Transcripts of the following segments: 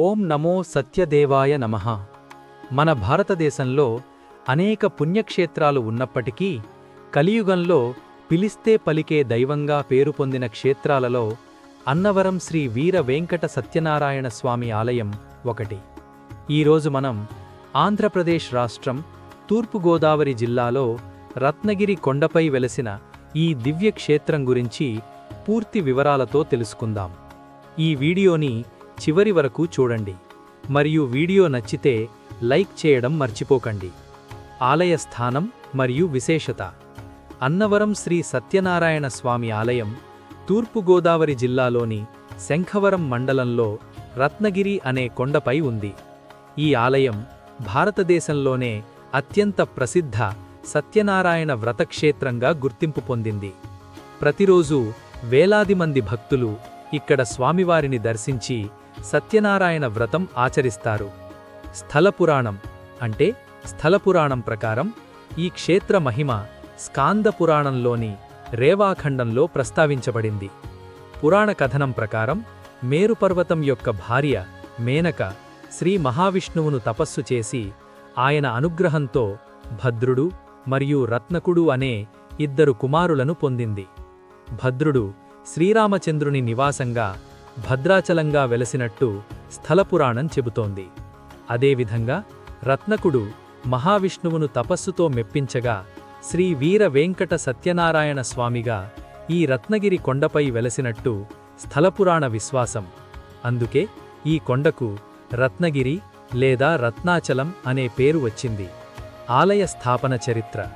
ఓం నమో సత్యదేవాయ నమః. మన భారతదేశంలో అనేక పుణ్యక్షేత్రాలు ఉన్నప్పటికీ కలియుగంలో పిలిస్తే పలికే దైవంగా పేరు పొందిన క్షేత్రాలలో అన్నవరం శ్రీ వీర వెంకట సత్యనారాయణ స్వామి ఆలయం ఒకటి. ఈరోజు మనం ఆంధ్రప్రదేశ్ రాష్ట్రం తూర్పుగోదావరి జిల్లాలో రత్నగిరి కొండపై వెలసిన ఈ దివ్య క్షేత్రం గురించి పూర్తి వివరాలతో తెలుసుకుందాం. ఈ వీడియోని చివరి వరకు చూడండి. మరియు వీడియో నచ్చితే లైక్ చేయడం మర్చిపోకండి. ఆలయ స్థానం మరియు విశేషత. అన్నవరం శ్రీ సత్యనారాయణ స్వామి ఆలయం తూర్పుగోదావరి జిల్లాలోని శంఖవరం మండలంలో రత్నగిరి అనే కొండపై ఉంది. ఈ ఆలయం భారతదేశంలోనే అత్యంత ప్రసిద్ధ సత్యనారాయణ వ్రతక్షేత్రంగా గుర్తింపు పొందింది. ప్రతిరోజు వేలాది మంది భక్తులు ఇక్కడ స్వామివారిని దర్శించి సత్యనారాయణ వ్రతం ఆచరిస్తారు. స్థలపురాణం అంటే స్థలపురాణం ప్రకారం ఈ క్షేత్ర మహిమ స్కాంద పురాణంలోని రేవాఖండంలో ప్రస్తావించబడింది. పురాణ కథనం ప్రకారం మేరుపర్వతం యొక్క భార్య మేనక శ్రీ మహావిష్ణువును తపస్సు చేసి ఆయన అనుగ్రహంతో భద్రుడు మరియు రత్నకుడు అనే ఇద్దరు కుమారులను పొందింది. భద్రుడు శ్రీరామచంద్రుని నివాసంగా భద్రాచలంగా వెలసినట్టు స్థలపురాణం చెబుతోంది. అదేవిధంగా రత్నకుడు మహావిష్ణువును తపస్సుతో మెప్పించగా శ్రీ వీర వెంకట సత్యనారాయణ స్వామిగా ఈ రత్నగిరి కొండపై వెలసినట్టు స్థలపురాణ విశ్వాసం. అందుకే ఈ కొండకు రత్నగిరి లేదా రత్నాచలం అనే పేరు వచ్చింది. ఆలయ స్థాపన చరిత్ర.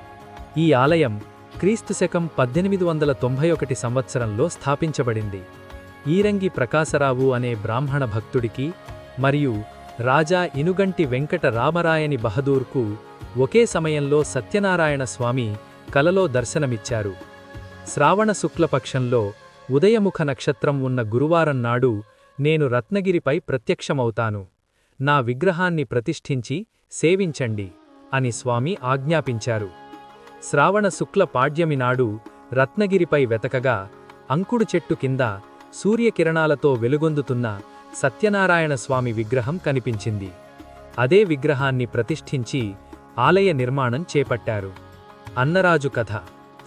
ఈ ఆలయం క్రీస్తు శకం పద్దెనిమిది వందల తొంభై ఒకటి సంవత్సరంలో స్థాపించబడింది. ఈరంగి ప్రకాశరావు అనే బ్రాహ్మణ భక్తుడికి మరియు రాజా ఇనుగంటి వెంకట రామరాయని బహదూర్కు ఒకే సమయంలో సత్యనారాయణ స్వామి కలలో దర్శనమిచ్చారు. శ్రావణ శుక్లపక్షంలో ఉదయముఖ నక్షత్రం ఉన్న గురువారం నాడు నేను రత్నగిరిపై ప్రత్యక్షమవుతాను. నా విగ్రహాన్ని ప్రతిష్ఠించి సేవించండి అని స్వామి ఆజ్ఞాపించారు. శ్రావణ శుక్ల పాడ్యమి నాడు రత్నగిరిపై వెతకగా అంకుడు చెట్టు కింద సూర్యకిరణాలతో వెలుగొందుతున్న సత్యనారాయణ స్వామి విగ్రహం కనిపించింది. అదే విగ్రహాన్ని ప్రతిష్ఠించి ఆలయ నిర్మాణం చేపట్టారు. అన్నరాజు కథ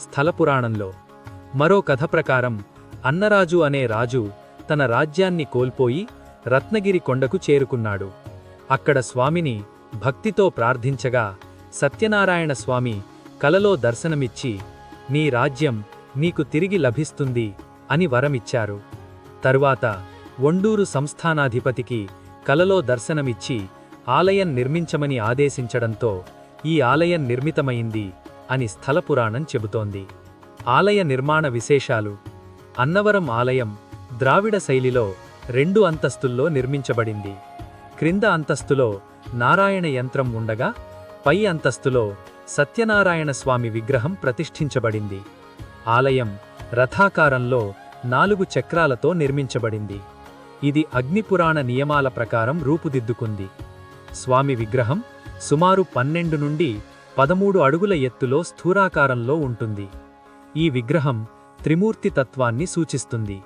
స్థలపురాణంలో. మరో కథ ప్రకారం అన్నరాజు అనే రాజు తన రాజ్యాన్ని కోల్పోయి రత్నగిరి కొండకు చేరుకున్నాడు. అక్కడ స్వామిని భక్తితో ప్రార్థించగా సత్యనారాయణ స్వామి కలలో దర్శనమిచ్చి నీ రాజ్యం నీకు తిరిగి లభిస్తుంది అని వరమిచ్చారు. తరువాత ఒండూరు సంస్థానాధిపతికి కలలో దర్శనమిచ్చి ఆలయం నిర్మించమని ఆదేశించడంతో ఈ ఆలయం నిర్మితమైంది అని స్థలపురాణం చెబుతోంది. ఆలయ నిర్మాణ విశేషాలు. అన్నవరం ఆలయం ద్రావిడ శైలిలో రెండు అంతస్తుల్లో నిర్మించబడింది. క్రింద అంతస్తులో నారాయణ యంత్రం ఉండగా పై అంతస్తులో సత్యనారాయణ స్వామి విగ్రహం ప్రతిష్ఠించబడింది. ఆలయం రథాకారంలో నాలుగు చక్రాలతో నిర్మించబడింది. ఇది అగ్నిపురాణ నియమాల ప్రకారం రూపుదిద్దుకుంది. స్వామి విగ్రహం సుమారు పన్నెండు నుండి పదమూడు అడుగుల ఎత్తులో స్థూరాకారంలో ఉంటుంది. ఈ విగ్రహం త్రిమూర్తి తత్వాన్ని సూచిస్తుంది.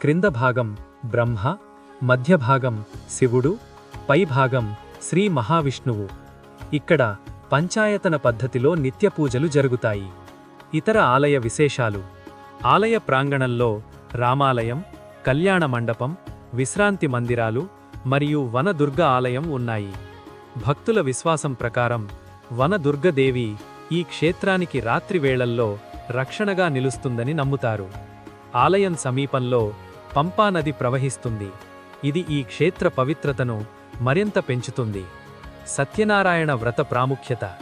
క్రింద భాగం బ్రహ్మ మధ్యభాగం శివుడు పైభాగం శ్రీ మహావిష్ణువు. ఇక్కడ పంచాయతన పద్ధతిలో నిత్యపూజలు జరుగుతాయి. ఇతర ఆలయ విశేషాలు. ఆలయ ప్రాంగణంలో రామాలయం కళ్యాణ మండపం విశ్రాంతి మందిరాలు మరియు వనదుర్గ ఆలయం ఉన్నాయి. భక్తుల విశ్వాసం ప్రకారం వనదుర్గదేవి ఈ క్షేత్రానికి రాత్రి వేళల్లో రక్షణగా నిలుస్తుందని నమ్ముతారు. ఆలయం సమీపంలో పంపానది ప్రవహిస్తుంది. ఇది ఈ క్షేత్ర పవిత్రతను మరింత పెంచుతుంది. సత్యనారాయణ వ్రత ప్రాముఖ్యత.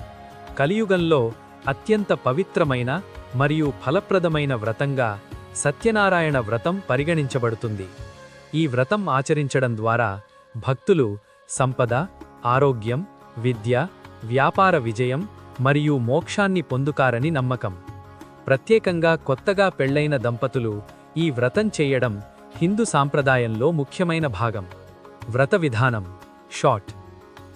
కలియుగంలో అత్యంత పవిత్రమైన మరియు ఫలప్రదమైన వ్రతంగా సత్యనారాయణ వ్రతం పరిగణించబడుతుంది. ఈ వ్రతం ఆచరించడం ద్వారా భక్తులు సంపద ఆరోగ్యం విద్య వ్యాపార విజయం మరియు మోక్షాన్ని పొందుతారని నమ్మకం. ప్రత్యేకంగా కొత్తగా పెళ్ళైన దంపతులు ఈ వ్రతం చేయడం హిందూ సాంప్రదాయంలో ముఖ్యమైన భాగం. వ్రత విధానం. షార్ట్.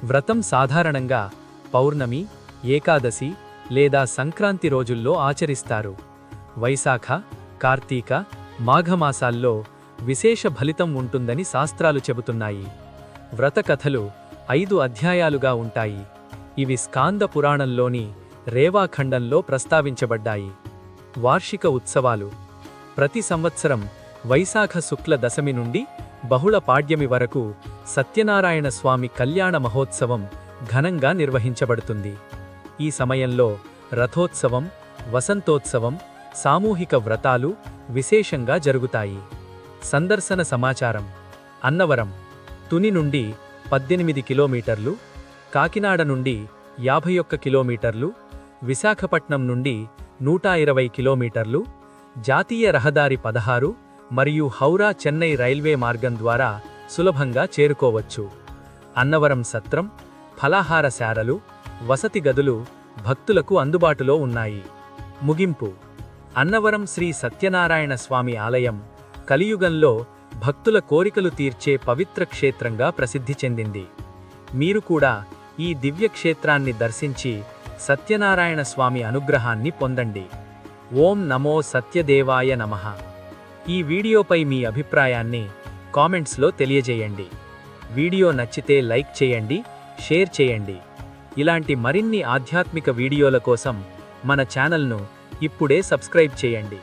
వ్రతం సాధారణంగా పౌర్ణమి ఏకాదశి లేదా సంక్రాంతి రోజుల్లో ఆచరిస్తారు. వైశాఖ కార్తీక మాఘమాసాల్లో విశేష ఫలితం ఉంటుందని శాస్త్రాలు చెబుతున్నాయి. వ్రతకథలు ఐదు అధ్యాయాలుగా ఉంటాయి. ఇవి స్కాంద పురాణంలోని రేవాఖండంలో ప్రస్తావించబడ్డాయి. వార్షిక ఉత్సవాలు. ప్రతి సంవత్సరం వైశాఖ శుక్ల దశమి నుండి బహుళ పాడ్యమి వరకు సత్యనారాయణ స్వామి కళ్యాణ మహోత్సవం ఘనంగా నిర్వహించబడుతుంది. ఈ సమయంలో రథోత్సవం వసంతోత్సవం సామూహిక వ్రతాలు విశేషంగా జరుగుతాయి. సందర్శన సమాచారం. అన్నవరం. తుని నుండి పద్దెనిమిది కిలోమీటర్లు కాకినాడ నుండి యాభై ఒక్క కిలోమీటర్లు విశాఖపట్నం నుండి నూట ఇరవై కిలోమీటర్లు జాతీయ రహదారి పదహారు మరియు హౌరా చెన్నై రైల్వే మార్గం ద్వారా సులభంగా చేరుకోవచ్చు. అన్నవరం సత్రం ఫలాహార శారలు వసతి గదులు భక్తులకు అందుబాటులో ఉన్నాయి. ముగింపు. అన్నవరం శ్రీ సత్యనారాయణ స్వామి ఆలయం కలియుగంలో భక్తుల కోరికలు తీర్చే పవిత్ర క్షేత్రంగా ప్రసిద్ధి చెందింది. మీరు కూడా ఈ దివ్యక్షేత్రాన్ని దర్శించి సత్యనారాయణ స్వామి అనుగ్రహాన్ని పొందండి. ఓం నమో సత్యదేవాయ నమః. ఈ వీడియోపై మీ అభిప్రాయాన్ని కామెంట్స్లో తెలియజేయండి. వీడియో నచ్చితే లైక్ చేయండి షేర్ చేయండి. ఇలాంటి మరిన్ని ఆధ్యాత్మిక వీడియోల కోసం మన ఛానల్ను ఇప్పుడే సబ్స్క్రైబ్ చేయండి.